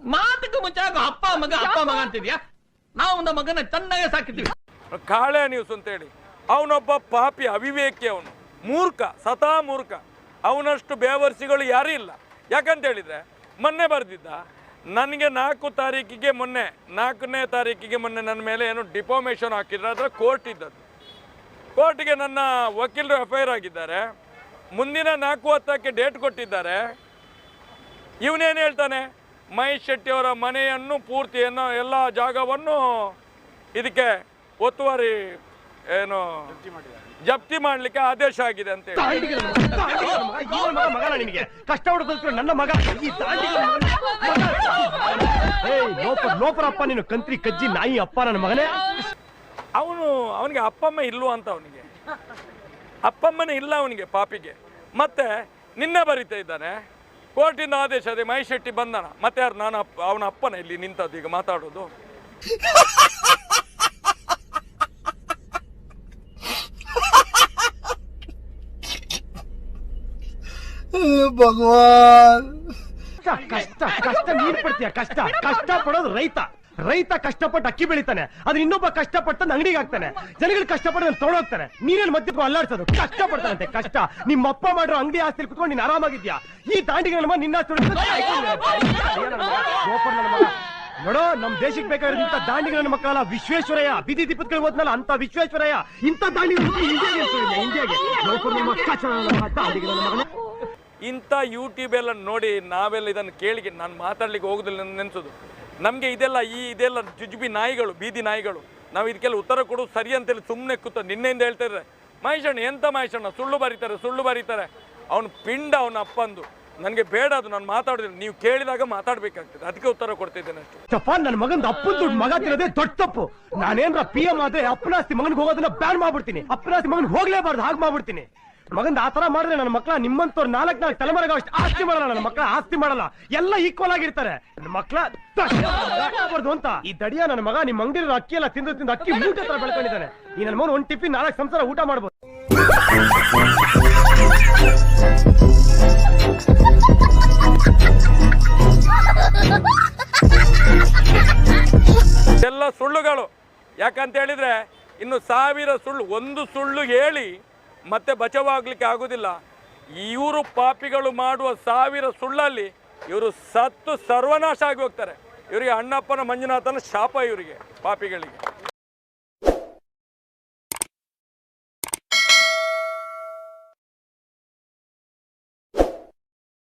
ಮಾತಕ್ಕೆ ಮುಂಚೆ ಆಗ ಅಪ್ಪ ಮಗ ಅಪ್ಪ ಮಗ ಅಂತಿದ್ಯಾ? ನಾವು ನಮ್ಮ ಮಗನ ಚೆನ್ನಾಗಿ ಸಾಕಿದ್ವಿ. ಕಾಳೆ ನ್ಯೂಸ್ ಅಂತೇಳಿ. ಅವನೊಬ್ಬ ಪಾಪಿ ಅವಿವೇಕಿ ಅವನು. ಮೂರ್ಖ ಸತಾ ಮೂರ್ಖ. ಅವನಷ್ಟು ಬೇವರ್ಸಿಗಳು ಯಾರೂ ಇಲ್ಲ. ಯಾಕಂತ ಹೇಳಿದ್ರೆ, ಮೊನ್ನೆ ಬರೆದಿದ್ದ. ನನಗೆ ನಾಲ್ಕು ತಾರೀಕಿಗೆ ಮೊನ್ನೆ, ನಾಲ್ಕನೇ ತಾರೀಕಿಗೆ ಮೊನ್ನೆ ನನ್ನ ಮೇಲೆ ಏನು ಡಿಫಾಮೇಷನ್ ಹಾಕಿದ್ರೆ. ಅದರ ಕೋರ್ಟ್ ಇದ್ದದ್ದು. ಕೋರ್ಟ್ಗೆ ನನ್ನ ವಕೀಲರು ಎಫ್ ಐ ಆರ್ ಆಗಿದ್ದಾರೆ. ಮುಂದಿನ ನಾಲ್ಕು ಹತ್ತಕ್ಕೆ ಡೇಟ್ ಕೊಟ್ಟಿದ್ದಾರೆ. ಇವನೇನು ಹೇಳ್ತಾನೆ? ಮಹೇಶ್ ಶೆಟ್ಟಿಯವರ ಮನೆಯನ್ನು ಪೂರ್ತಿಯನ್ನು ಎಲ್ಲ ಜಾಗವನ್ನು ಇದಕ್ಕೆ ಒತ್ತುವರಿ ಏನು ಜಪ್ತಿ ಮಾಡಲಿಕ್ಕೆ ಆದೇಶ ಆಗಿದೆ ಅಂತ ಕಷ್ಟ ನನ್ನ ಮಗ. ಲೋಪರಪ್ಪ ನೀನು ಕಂತ್ರಿ ಕಜ್ಜಿ ನಾಯಿ ಅಪ್ಪ ನನ್ನ ಮಗನೇ. ಅವನು ಅವನಿಗೆ ಅಪ್ಪಮ್ಮ ಇಲ್ವ ಅಂತ ಅವನಿಗೆ. ಅಪ್ಪಮ್ಮನೇ ಇಲ್ಲ ಅವನಿಗೆ ಪಾಪಿಗೆ. ಮತ್ತೆ ನಿನ್ನೆ ಬರೀತಾ ಇದ್ದಾನೆ. ಕೋರ್ಟಿಂದ ಆದೇಶ ಅದೇ ಮಹೇಶ್ ಶೆಟ್ಟಿ ಬಂದನ. ಮತ್ತೆ ಯಾರು ನಾನು ಅಪ್ಪ ಅವನ ಅಪ್ಪನ ಇಲ್ಲಿ ನಿಂತದ್ದು ಈಗ ಮಾತಾಡೋದು. ಭಗವಾನ್. ಕಷ್ಟ ಕಷ್ಟ ನೀನ್ ಪಡ್ತೀಯ ಕಷ್ಟ. ಕಷ್ಟ ಪಡೋದು ರೈತ. ರೈತ ಕಷ್ಟಪಟ್ಟು ಅಕ್ಕಿ ಬೆಳಿತಾನೆ ಅದ್ರ ಇನ್ನೊಬ್ಬ ಕಷ್ಟಪಟ್ಟು ಅಂಗಡಿಗೆ ಹಾಕ್ತಾನೆ. ಜನಗಳು ಕಷ್ಟಪಟ್ಟು ನಾನು ತೊಗೊಂಡೋಗ್ತಾನೆ ನೀನೇನು ಮಧ್ಯ ಅಲ್ಲಾಡ್ಸೋದು. ಕಷ್ಟ ಪಡ್ತಾನಂತೆ ಕಷ್ಟ. ನಿಮ್ಮ ಅಪ್ಪ ಮಾಡಿರೋ ಅಂಗಡಿ ಆಸ್ತಿ ಕುತ್ಕೊಂಡು ನೀನ್ ಆರಾಮಾಗಿದ್ಯಾ ಈ ದಾಂಡಿಗೆ ನಮ್ಮ ನಿನ್ನ. ನೋಡೋ, ನಮ್ ದೇಶಕ್ಕೆ ದಾಂಡಿಗೆ ನನ್ನ ಮಕ್ಕಳ ವಿಶ್ವೇಶ್ವರಯ್ಯ, ಬಿದಿ ದೀಪದಲ್ಲಿ ಹೋದ್ನಲ್ಲ, ಅಂತ ವಿಶ್ವೇಶ್ವರಯ್ಯ. ಇಂಥ ದಾಂಡಿ ಇಂಥ ಯೂಟ್ಯೂಬ್ ಎಲ್ಲ ನೋಡಿ ನಾವೆಲ್ಲ ಇದನ್ನು ಕೇಳಿ ನಾನು ಮಾತಾಡ್ಲಿಕ್ಕೆ ಹೋಗುದಿಲ್ಲ ನೆನ್ಸೋದು. ನಮಗೆ ಇದೆಲ್ಲ ಈ ಇದೆಲ್ಲ ಜುಜುಬಿ ನಾಯಿಗಳು, ಬೀದಿ ನಾಯಿಗಳು. ನಾವು ಇದಕ್ಕೆಲ್ಲ ಉತ್ತರ ಕೊಡೋದು ಸರಿ ಅಂತೇಳಿ ಸುಮ್ಮನೆ ಕೂತ ನಿನ್ನೆಯಿಂದ ಹೇಳ್ತಾ ಇದ್ದಾರೆ ಮಹೇಶಣ್ಣ, ಎಂತ ಮಹೇಶಣ್ಣ? ಸುಳ್ಳು ಬರೀತಾರೆ ಸುಳ್ಳು ಬರೀತಾರೆ. ಅವನು ಪಿಂಡ ಅವನ ಅಪ್ಪಂದು. ನನಗೆ ಬೇಡ ಅದು, ನಾನು ಮಾತಾಡೋದಿಲ್ಲ. ನೀವು ಕೇಳಿದಾಗ ಮಾತಾಡ್ಬೇಕಾಗ್ತದೆ. ಅದಕ್ಕೆ ಉತ್ತರ ಕೊಡ್ತಿದ್ದೇನೆ ಅಷ್ಟೇ. ಚಪಾನ್ ನನ್ನ ಮಗನ ಅಪ್ಪನ ದುಡ್ಡು ಮಗ ತಿನ್ನೋದೇ ದೊಡ್ಡ ತಪ್ಪು. ನಾನೇನ್ರ ಪಿ ಎಂ ಆದ್ರೆ ಅಪ್ಪನಾಸ್ತಿ ಮಗನ್ ಹೋಗೋದನ್ನ ಬ್ಯಾನ್ ಮಾಡ್ಬಿಡ್ತೀನಿ. ಅಪ್ಪನಾಸ್ತಿ ಮಗನ್ ಹೋಗ್ಲೇಬಾರ್ದು, ಹಾಗೆ ಮಾಡ್ಬಿಡ್ತೀನಿ. ಮಗನ್ ಆ ತರ ಮಾಡಿದ್ರೆ ನನ್ನ ಮಕ್ಕಳ ನಿಮ್ಮಂತವ್ರು ನಾಲ್ಕು ನಾಲ್ಕು ತಲೆಮಾರಿಗೆ ಅಷ್ಟು ಆಸ್ತಿ ಮಾಡಲ್ಲ ನನ್ನ ಮಕ್ಕಳ ಆಸ್ತಿ ಮಾಡಲ್ಲ. ಎಲ್ಲ ಈಕ್ವಲ್ ಆಗಿರ್ತಾರೆ. ನನ್ನ ಮಕ್ಕಳ ಬರ್ದು ಅಂತ? ಈ ದಡಿಯ ನನ್ನ ಮಗ, ನಿಮ್ಮ ಅಂಗಡಿ ಅಕ್ಕಿ ಎಲ್ಲ ತಿಂದು ತಿಂದು ಅಕ್ಕಿ ಮೂಟೆ ತರ ಬೆಳ್ಕೊಂಡಿದ್ದಾನೆ. ಈ ನನ್ನ ಮಗನ್ ಒಂದ್ ಟಿಫಿನ್ ನಾಲ್ಕು ಸಂಸಾರ ಊಟ ಮಾಡ್ಬೋದು. ಎಲ್ಲ ಸುಳ್ಳುಗಳು. ಯಾಕಂತ ಹೇಳಿದ್ರೆ, ಇನ್ನು ಸಾವಿರ ಸುಳ್ಳು, ಒಂದು ಸುಳ್ಳು ಹೇಳಿ ಮತ್ತೆ ಬಚಾವಾಗಲಿಕ್ಕೆ ಆಗುದಿಲ್ಲ. ಇವರು ಪಾಪಿಗಳು ಮಾಡುವ ಸಾವಿರ ಸುಳ್ಳಲ್ಲಿ ಇವರು ಸತ್ತು ಸರ್ವನಾಶ ಆಗಿ ಹೋಗ್ತಾರೆ. ಇವರಿಗೆ ಅಣ್ಣಪ್ಪನ ಮಂಜುನಾಥನ ಶಾಪ ಇವರಿಗೆ ಪಾಪಿಗಳಿಗೆ.